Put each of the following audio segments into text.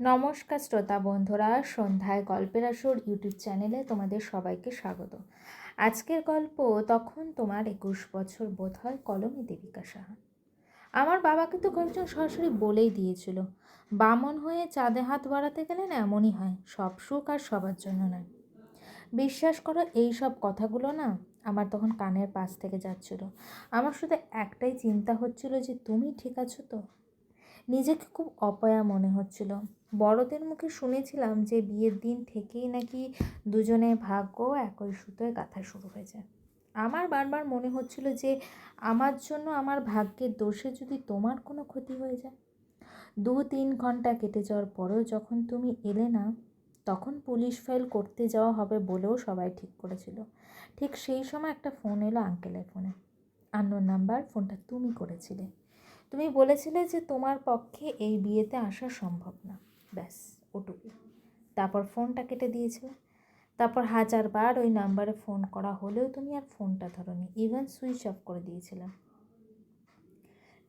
নমস্কার শ্রোতা বন্ধুরা, সন্ধ্যায় গল্পের আসর ইউটিউব চ্যানেলে তোমাদের সবাইকে স্বাগত। আজকের গল্প, তখন তোমার একুশ বছর বোধ হয় কলমে দেবিকা সাহা। আমার বাবাকে তো কয়েকজন সরাসরি বলেই দিয়েছিল, বামন হয়ে চাঁদে হাত বাড়াতে গেলে না এমনই হয়, সব সুখ আর সবার জন্য নয়। বিশ্বাস করো, এই সব কথাগুলো না আমার তখন কানের পাশ থেকে যাচ্ছিল। আমার শুধু একটাই চিন্তা হচ্ছিল যে, তুমি ঠিক আছো তো? নিজেকে খুব অপয়া মনে হচ্ছিল। বড়দের মুখে শুনেছিলাম যে বিয়ের দিন থেকেই নাকি দুজনে ভাগ্য একই সুতোয় গাঁথা শুরু হয়েছে। আমার বারবার মনে হচ্ছিল যে আমার জন্য আমার ভাগ্যের দোষে যদি তোমার কোনো ক্ষতি হয়ে যায়। দু তিন ঘণ্টা কেটে যাওয়ার পরেও যখন তুমি এলে না, তখন পুলিশ ফাইল করতে যাওয়া হবে বলেও সবাই ঠিক করেছিল। ঠিক সেই সময় একটা ফোন এলো আঙ্কেলের ফোনে। আন্নোর নাম্বার ফোনটা তুমি করেছিলে। তুমি বলেছিলে যে তোমার পক্ষে এই বিয়েতে আসা সম্ভব না। ব্যাস, ওটুকু। তারপর ফোনটা কেটে দিয়েছিলে। তারপর হাজারবার ওই নাম্বারে ফোন করা হলেও তুমি আর ফোনটা ধরোনি ইভেন সুইচ অফ করে দিয়েছিলে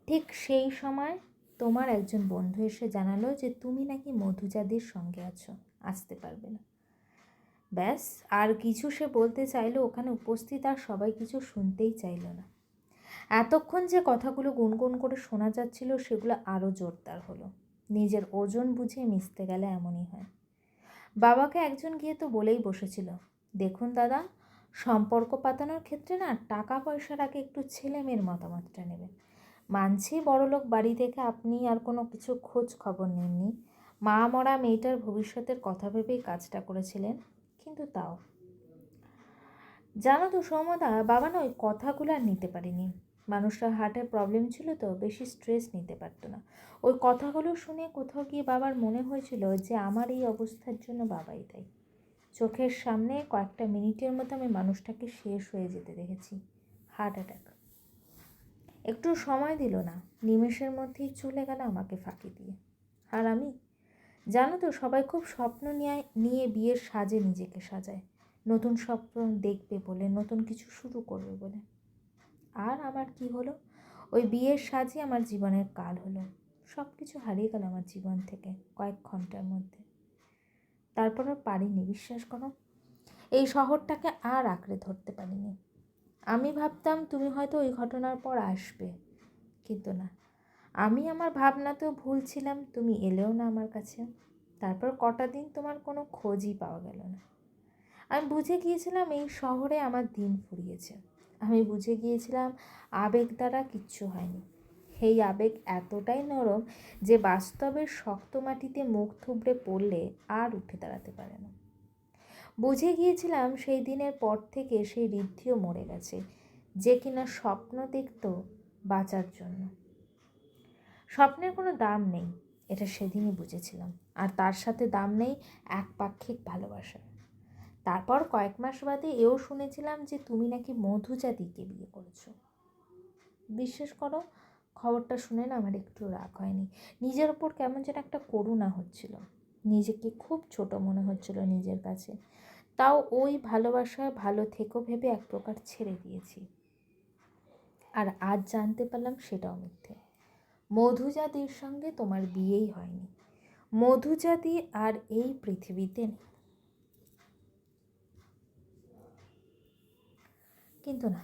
ঠিক সেই সময় তোমার একজন বন্ধু এসে জানালো যে তুমি নাকি মধুজাদির সঙ্গে আছো, আসতে পারবে না। ব্যাস, আর কিছু সে বলতে চাইলো ওখানে উপস্থিত আর সবাই কিছু শুনতেই চাইলো না। এতক্ষণ যে কথাগুলো গুনগুন করে শোনা যাচ্ছিল সেগুলো আরও জোরদার হলো। নিজের ওজন বুঝে মিশতে গেলে এমনই হয়। বাবাকে একজন গিয়ে তো বলেই বসেছিল, দেখুন দাদা, সম্পর্ক পাতানোর ক্ষেত্রে না টাকা পয়সার আগে একটু ছেলে মেয়ের মতামতটা নেবেন। মানছি বড়লোক বাড়ি থেকে আপনি আর কোনো কিছু খোঁজ খবর নেননি। মা মরা মেয়েটার ভবিষ্যতের কথা ভেবেই কাজটা করেছিলেন, কিন্তু তাও। জানো তো সৌমদা, বাবা না ওই কথাগুলো আর নিতে পারিনি। মানুষটার হার্টের প্রবলেম ছিল তো, বেশি স্ট্রেস নিতে পারতো না। ওই কথাগুলো শুনে কোথাও গিয়ে বাবার মনে হয়েছিল যে, আমার এই অবস্থার জন্য বাবাই তাই চোখের সামনে কয়েকটা মিনিটের মধ্যে আমি মানুষটাকে শেষ হয়ে যেতে দেখেছি। Heart attack. একটু সময় দিল না, নিমেষের মধ্যেই চলে গেল আমাকে ফাঁকি দিয়ে। আর আমি? জানো তো, সবাই খুব স্বপ্ন নিয়ে নিয়ে বিয়ের সাজে নিজেকে সাজায়। নতুন স্বপ্ন দেখবে বলে, নতুন কিছু শুরু করবে বলে। আর আমার কি হলো? ওই বিয়ের সাজে আমার জীবনের কাল হলো। সব কিছু হারিয়ে গেল আমার জীবন থেকে কয়েক ঘণ্টার মধ্যে। তারপর আর পারিনি, বিশ্বাস করো। এই শহরটাকে আর আঁকড়ে ধরতে পারিনি। আমি ভাবতাম তুমি হয়তো ওই ঘটনার পর আসবে, কিন্তু না। আমি আমার ভাবনাতেও ভুল ছিলাম, তুমি এলেও না আমার কাছে। তারপর কটা দিন তোমার কোনো খোঁজই পাওয়া গেল না। আমি বুঝে গিয়েছিলাম এই শহরে আমার দিন ফুরিয়েছে। আমি বুঝে গিয়েছিলাম আবেগ দ্বারা কিচ্ছু হয়নি। সেই আবেগ এতটাই নরম যে বাস্তবের শক্ত মাটিতে মুখ থুবড়ে পড়লে আর উঠে দাঁড়াতে পারে না। বুঝে গিয়েছিলাম সেই দিনের পর থেকে সেই ঋদ্ধিও মরে গেছে, যে কিনা স্বপ্ন দেখত বাঁচার জন্য। স্বপ্নের কোনো দাম নেই, এটা সেদিনই বুঝেছিলাম, আর তার সাথে দাম নেই একপাক্ষিক ভালোবাসা তারপর কয়েক মাস বাদে এও শুনেছিলাম যে তুমি নাকি মধুজাতিকে বিয়ে করেছ। বিশ্বাস করো, খবরটা শুনে না আমার একটু রাগ হয়নি। নিজের ওপর কেমন যেন একটা করুণা হচ্ছিল। নিজেকে খুব ছোট মনে হচ্ছিল নিজের কাছে। তাও ওই ভালোবাসায় ভালো থেকো ভেবে এক প্রকার ছেড়ে দিয়েছি। আর আজ জানতে পারলাম সেটাও মিথ্যে। মধুজাতির সঙ্গে তোমার বিয়েই হয়নি। মধুজাতি আর এই পৃথিবীতে নেই। কিন্তু না।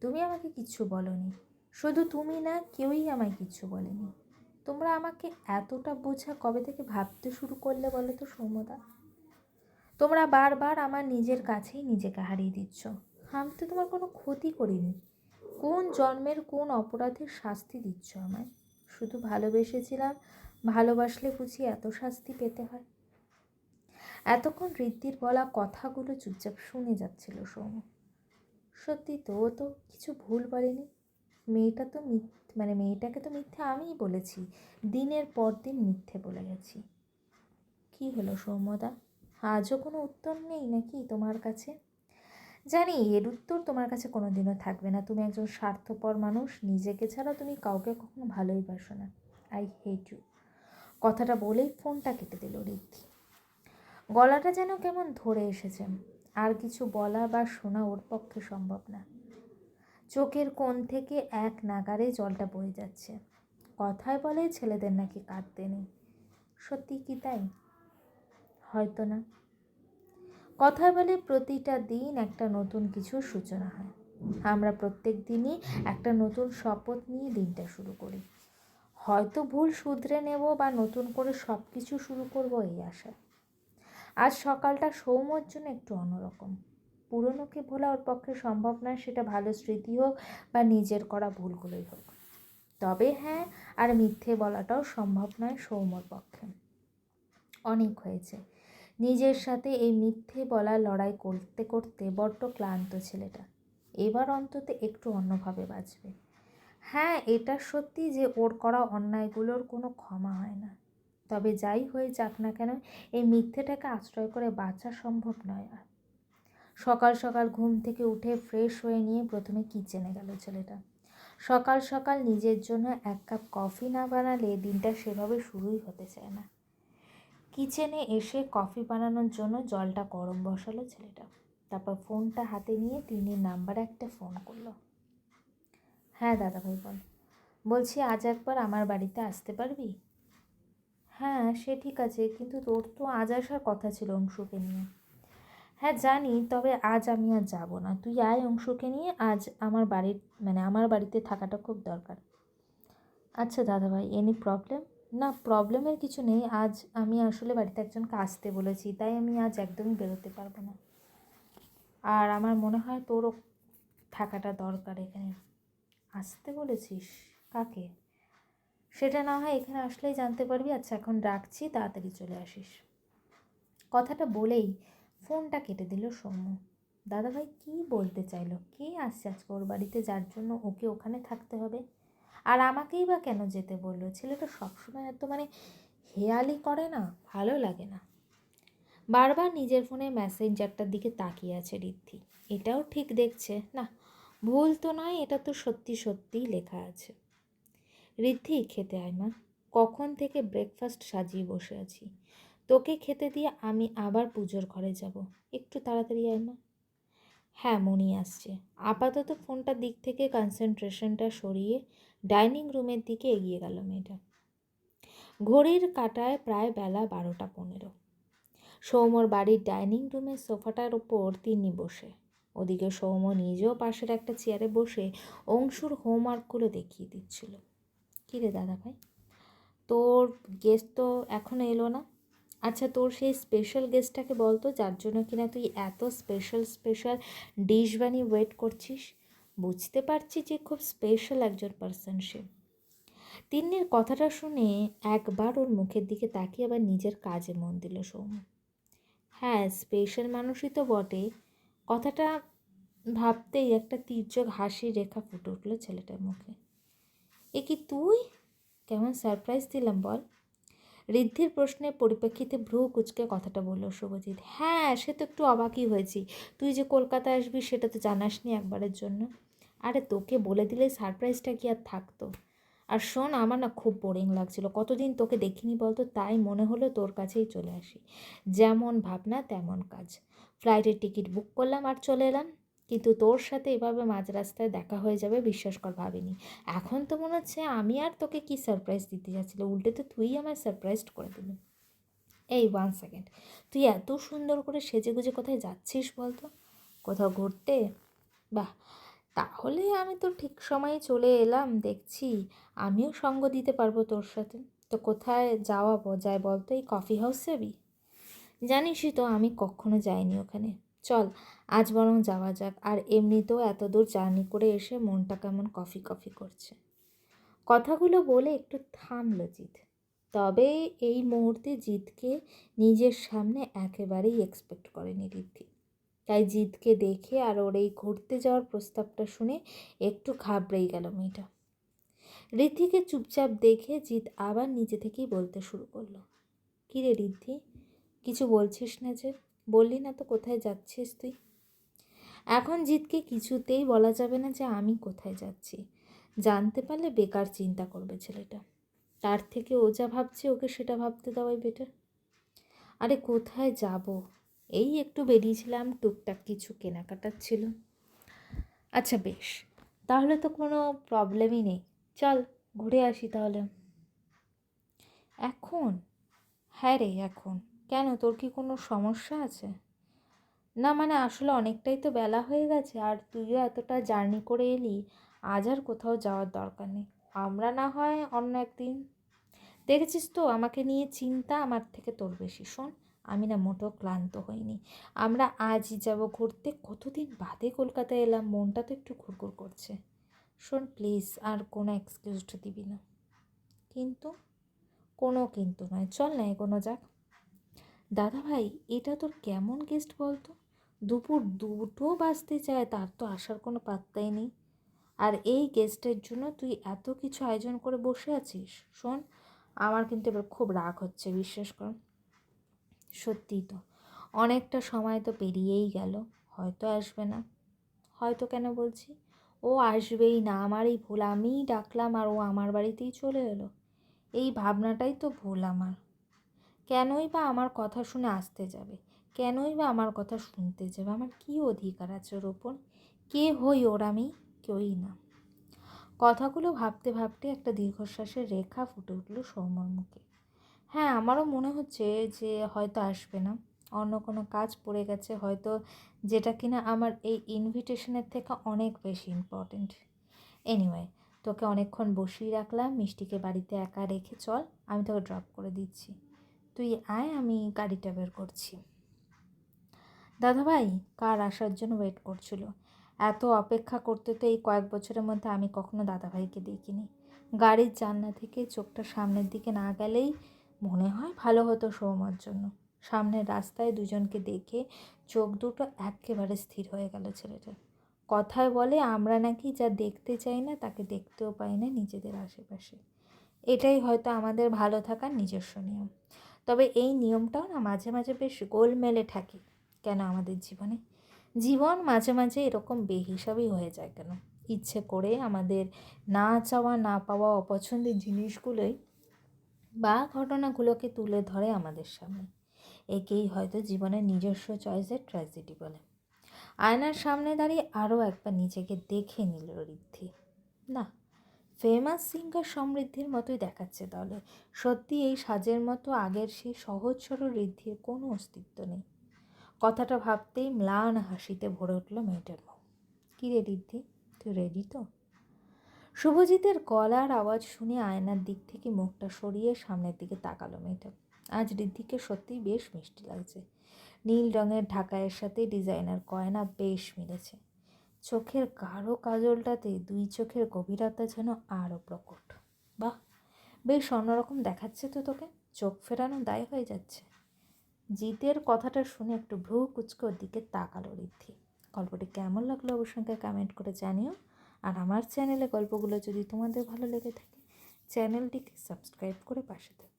তুমি আমাকে কিচ্ছু বলনি। শুধু তুমি না, কেউই আমায় কিচ্ছু বলেনি। তোমরা আমাকে এতটা বোঝা কবে থেকে ভাবতে শুরু করলে বলো তো সৌমদা তোমরা বারবার আমার নিজের কাছেই নিজেকে হারিয়ে দিচ্ছ। আমি তো তোমার কোনো ক্ষতি করিনি। কোন জন্মের কোন অপরাধের শাস্তি দিচ্ছ আমায়? শুধু ভালোবেসেছিলাম, ভালোবাসলে বুঝি এত শাস্তি পেতে হয়। এতক্ষণ ঋদ্ধির বলা কথাগুলো চুপচাপ শুনে যাচ্ছিল সৌম সত্যি তো, ও তো কিছু ভুল বলেনি মেয়েটা তো মিথ্যে মানে মেয়েটাকে তো মিথ্যে আমিই বলেছি। দিনের পর দিন মিথ্যে বলে গেছি। কি হলো সৌম্যদা? আজও কোনো উত্তর নেই নাকি তোমার কাছে? জানি, এর উত্তর তোমার কাছে কোনো দিনও থাকবে না। তুমি একজন স্বার্থপর মানুষ, নিজেকে ছাড়া তুমি কাউকে কখনো ভালোই বাসো না। I hate you. কথাটা বলেই ফোনটা কেটে দিল ঋদ্ধি গলাটা যেন কেমন ধরে এসেছে। আর কিছু বলা বা শোনা ওর পক্ষে সম্ভব না। চোখের কোণ থেকে এক নাগারে জলটা বয়ে যাচ্ছে। কথায় বলে ছেলেদের নাকি কাঁদতে নেই। সত্যি কি তাই? হয়তো না। কথায় বলে প্রতিটা দিন একটা নতুন কিছুর সূচনা হয়। আমরা প্রত্যেক দিনই একটা নতুন শপথ নিয়ে দিনটা শুরু করি। হয়তো ভুল শুধরে নেব বা নতুন করে সব কিছু শুরু করব এই আশায়। আজ সকালটা সৌম্যর জন্য একটু অন্যরকম। পুরনোকে ভোলা ওর পক্ষে সম্ভব নয়, সেটা ভালো স্মৃতি হোক বা নিজের করা ভুলগুলোই হোক। তবে হ্যাঁ আর মিথ্যে বলাটাও সম্ভব নয় সৌম্যর পক্ষে। অনেক হয়েছে। নিজের সাথে এই মিথ্যে বলা লড়াই করতে করতে বড্ড ক্লান্ত ছেলেটা। এবার অন্তত একটু অন্যভাবে বাঁচবে। হ্যাঁ এটা সত্যি যে ওর করা অন্যায়গুলোর কোনো ক্ষমা হয় না। তবে যাই হয়ে যাক না কেন, এই মিথ্যেটাকে আশ্রয় করে বাঁচা সম্ভব নয় আর। সকাল সকাল ঘুম থেকে উঠে ফ্রেশ হয়ে নিয়ে প্রথমে কিচেনে গেল ছেলেটা। সকাল সকাল নিজের জন্য এক কাপ কফি না বানালে দিনটা সেভাবে শুরুই হতে চায় না। কিচেনে এসে কফি বানানোর জন্য জলটা গরম বসালো ছেলেটা। তারপর ফোনটা হাতে নিয়ে তিনি নাম্বার একটা ফোন করল। হ্যাঁ দাদাভাই, বল। বলছি আজ একবার আমার বাড়িতে আসতে পারবি? হ্যাঁ সে ঠিক আছে, কিন্তু তোর তো আজ আসার কথা ছিল অংশুকে নিয়ে। হ্যাঁ জানি, তবে আজ আমি আর যাব না। তুই আয় অংশুকে নিয়ে, আজ আমার বাড়ির মানে আমার বাড়িতে থাকাটা খুব দরকার। আচ্ছা দাদাভাই এনি প্রবলেম না প্রবলেমের কিছু নেই। আজ আমি আসলে বাড়িতে একজনকে আসতে বলেছি, তাই আমি আজ একদমই বেরোতে পারব না। আর আমার মনে হয় তোরও থাকাটা দরকার এখানে। আসতে বলেছিস? কাকে? সেটা না হয় এখানে আসলেই জানতে পারবি আচ্ছা এখন রাখছি, তাড়াতাড়ি চলে আসিস। কথাটা বলেই ফোনটা কেটে দিল সৌম্য। দাদাভাই কী বলতে চাইলো? কে আসছে আজকে ওর বাড়িতে? যার জন্য ওকে ওখানে থাকতে হবে? আর আমাকেই বা কেন যেতে বলল? ছেলেটা সবসময় এত মানে হেয়ালি করে না, ভালো লাগে না। বারবার নিজের ফোনে মেসেঞ্জারটার দিকে তাকিয়ে আছে ঋদ্ধি। এটাও ঠিক দেখছে। না, ভুল তো নয়, এটা তো সত্যি সত্যিই লেখা আছে। ঋদ্ধি খেতে আয় মা, কখন থেকে ব্রেকফাস্ট সাজিয়ে বসে আছি? তোকে খেতে দিয়ে আমি আবার পুজোর ঘরে যাব। একটু তাড়াতাড়ি আয় মা। হ্যাঁ মনি আসছে। আপাতত ফোনটার দিক থেকে কনসেন্ট্রেশনটা সরিয়ে ডাইনিং রুমের দিকে এগিয়ে গেল মেয়েটা। ঘড়ির কাটায় প্রায় বেলা বারোটা পনেরো। সৌমর বাড়ির ডাইনিং রুমের সোফাটার ওপর তিনি বসে। ওদিকে সৌম নিজেও পাশের একটা চেয়ারে বসে অংশুর হোমওয়ার্কগুলো দেখিয়ে দিচ্ছিল। রে দাদা ভাই? তোর গেস্ট তো এখনও এলো না। আচ্ছা তোর সেই স্পেশাল গেস্টটাকে বলতো, যার জন্য কিনা তুই এত স্পেশাল স্পেশাল ডিশ বানিয়ে ওয়েট করছিস? বুঝতে পারছি যে খুব স্পেশাল একজন পার্সন সে। তিন্নির কথাটা শুনে একবার ওর মুখের দিকে তাকিয়ে আবার নিজের কাজে মন দিল সৌম্য। হ্যাঁ স্পেশাল মানুষই তো বটে। কথাটা ভাবতেই একটা তীর্যক হাসির রেখা ফুটে উঠল ছেলেটার মুখে। এ কি তুই? কেমন সারপ্রাইজ দিলাম বল। ঋদ্ধির প্রশ্নের পরিপ্রেক্ষিতে ভ্রু কুচকে কথাটা বলল শুভজিৎ। হ্যাঁ সে তো একটু অবাকই হয়েছি। তুই যে কলকাতায় আসবি সেটা তো জানাসনি একবারের জন্য। আরে তোকে বলে দিলে সারপ্রাইজটা কি আর থাকতো? আর শোন, আমার না খুব বোরিং লাগছিল। কতদিন তোকে দেখিনি বলতো, তাই মনে হলো তোর কাছেই চলে আসি। যেমন ভাবনা, তেমন কাজ। ফ্লাইটের টিকিট বুক করলাম আর চলে এলাম। কিন্তু তোর সাথে এভাবে মাঝ রাস্তায় দেখা হয়ে যাবে বিশ্বাস কর, ভাবিনি। এখন তো মনে হচ্ছে আমি আর তোকে কি সারপ্রাইজ দিতে যাচ্ছিল উল্টে তো তুই আমায় সারপ্রাইজ করে দিলি। এই ওয়ান সেকেন্ড তুই এত সুন্দর করে সেজে গুজে কোথায় যাচ্ছিস বলতো? কোথাও ঘুরতে? বাহ! তাহলে আমি তো ঠিক সময়ে চলে এলাম, দেখছি। আমিও সঙ্গ দিতে পারব তোর সাথে। তো কোথায় যাওয়া যায় বলতো এই কফি হাউস যাবি জানিসই তো আমি কখনো যাইনি ওখানে। চল, আজ বরং যাওয়া যাক। আর এমনিতেও এত দূর জার্নি করে এসে মনটা কেমন কফি কফি করছে। কথাগুলো বলে একটু থামল জিৎ। তবে এই মুহূর্তে জিতকে নিজের সামনে একেবারেই এক্সপেক্ট করেনি ঋদ্ধি। তাই জিতকে দেখে আর ওর এই ঘুরতে যাওয়ার প্রস্তাবটা শুনে একটু ঘাবড়েই গেল মেয়েটা। ঋদ্ধিকে চুপচাপ দেখে জিৎ আবার নিজে থেকেই বলতে শুরু করল কী রে ঋদ্ধি, কিছু বলছিস না যে? বললি না তো কোথায় যাচ্ছিস তুই? এখন জিতকে কিছুতেই বলা যাবে না যে আমি কোথায় যাচ্ছি। জানতে পারলে বেকার চিন্তা করবে ছেলেটা। তার থেকে ও যা ভাবছে ওকে সেটা ভাবতে দেওয়াই বেটার আরে কোথায় যাব? এই একটু বেরিয়েছিলাম, টুকটাক কিছু কেনাকাটার ছিল। আচ্ছা বেশ, তাহলে তো কোনো প্রবলেমই নেই। চল, ঘুরে আসি তাহলে। এখন? হ্যাঁ রে, এখন। কেন? তোর কি কোনো সমস্যা আছে? না মানে আসলে অনেকটাই তো বেলা হয়ে গেছে আর তুইও এতটা জার্নি করে এলি, আজ আর কোথাও যাওয়ার দরকার নেই। আমরা না হয় অন্য একদিন। দেখেছিস তো, আমাকে নিয়ে চিন্তা আমার থেকে তোর বেশি। শোন, আমি না মোটেও ক্লান্ত হইনি। আমরা আজই যাব ঘুরতে। কতদিন বাদে কলকাতায় এলাম, মনটা তো একটু ঘুরঘুর করছে। শোন প্লিজ আর কোনো এক্সকিউজটা দিবি না। কিন্তু? কোনো কিন্তু নয়। চল না, এগোনো যাক। দাদা ভাই এটা তোর কেমন গেস্ট বলতো? দুপুর দুটো বাজতে চায়, তার তো আসার কোনো পাত্তাই নেই। আর এই গেস্টের জন্য তুই এত কিছু আয়োজন করে বসে আছিস? শোন, আমার কিন্তু এবার খুব রাগ হচ্ছে, বিশ্বাস কর। সত্যিই তো, অনেকটা সময় তো পেরিয়েই গেল, হয়তো আসবে না। হয়তো কেন বলছি? ও আসবেই না আমারই ভুল আমিই ডাকলাম আর ও আমার বাড়িতেই চলে এলো। এই ভাবনাটাই তো ভুল আমার। কেনই বা আমার কথা শুনে আসতে যাবে? কেনই বা আমার কথা শুনতে যাবে? আমার কী অধিকার আছে ওর ওপর? কে হই ওর আমি? কেউই না। কথাগুলো ভাবতে ভাবতে একটা দীর্ঘশ্বাসের রেখা ফুটে উঠল সৌম্যর মুখে। হ্যাঁ আমারও মনে হচ্ছে যে হয়তো আসবে না। অন্য কোনো কাজ পড়ে গেছে, হয়তো যেটা কিনা আমার এই ইনভিটেশনের থেকে অনেক বেশি ইম্পর্টেন্ট এনিওয়ে তোকে অনেকক্ষণ বসিয়ে রাখলাম, মিষ্টিকে বাড়িতে একা রেখে চল, আমি তোকে ড্রপ করে দিচ্ছি। তুই আয়, আমি গাড়িটা বের করছি। দাদাভাই, কার আসার জন্য ওয়েট করছিল? এত অপেক্ষা করতে তো এই কয়েক বছরের মধ্যে আমি কখনো দাদাভাইকে দেখিনি। গাড়ির জানলা থেকে চোখটা সামনের দিকে না গেলেই মনে হয় ভালো হতো সৌমার জন্য। সামনের রাস্তায় দুজনকে দেখে চোখ দুটো একেবারে স্থির হয়ে গেল ছেলেটার। কথায় বলে, আমরা নাকি যা দেখতে চাই না, তাকে দেখতেও পাই না নিজেদের আশেপাশে। এটাই হয়তো আমাদের ভালো থাকার নিজস্ব নিয়ম। তবে এই নিয়মটাও না মাঝে মাঝে বেশ গোলমেলে থাকে। কেন আমাদের জীবনে? জীবন মাঝে মাঝে এরকম বেহিসাবি হয়ে যায় কেন? ইচ্ছে করে আমাদের না চাওয়া, না পাওয়া অপছন্দের জিনিসগুলোই বা ঘটনাগুলোকে তুলে ধরে আমাদের সামনে। একেই হয়তো জীবনের নিজস্ব চয়েসের ট্র্যাজেডি বলে। আয়নার সামনে দাঁড়িয়ে আরও একবার নিজেকে দেখে নিল ঋদ্ধি না ফেমাস সিঙ্গার সমৃদ্ধির মতোই দেখাচ্ছে তাহলে সত্যি, এই সাজের মতো আগের সেই সহজ, সরল ঋদ্ধির কোনো অস্তিত্ব নেই। কথাটা ভাবতেই ম্লান হাসিতে ভরে উঠল মেয়েটার মুখ। কী রে ঋদ্ধি, তুই রেডি তো? শুভজিতের গলার আওয়াজ শুনে আয়নার দিক থেকে মুখটা সরিয়ে সামনের দিকে তাকালো মেয়েটা। আজ ঋদ্ধিকে সত্যিই বেশ মিষ্টি লাগছে। নীল রঙের ঢাকায়ের সাথে ডিজাইনার গয়না বেশ মিলেছে। চোখের গাঢ় কাজলটাতে দুই চোখের গভীরতা যেন আরও প্রকট। বাহ, বেশ অন্যরকম দেখাচ্ছে তো তোকে। চোখ ফেরানো দায় হয়ে যাচ্ছে। জিতের কথাটা শুনে একটু ভ্রু কুচকোর দিকে তাকালো ঋদ্ধি। গল্পটি কেমন লাগল অবশ্যই কমেন্ট করে জানিও। আর আমার চ্যানেলে গল্পগুলো যদি তোমাদের ভালো লেগে থাকে চ্যানেলটিকে সাবস্ক্রাইব করে পাশে থেকো।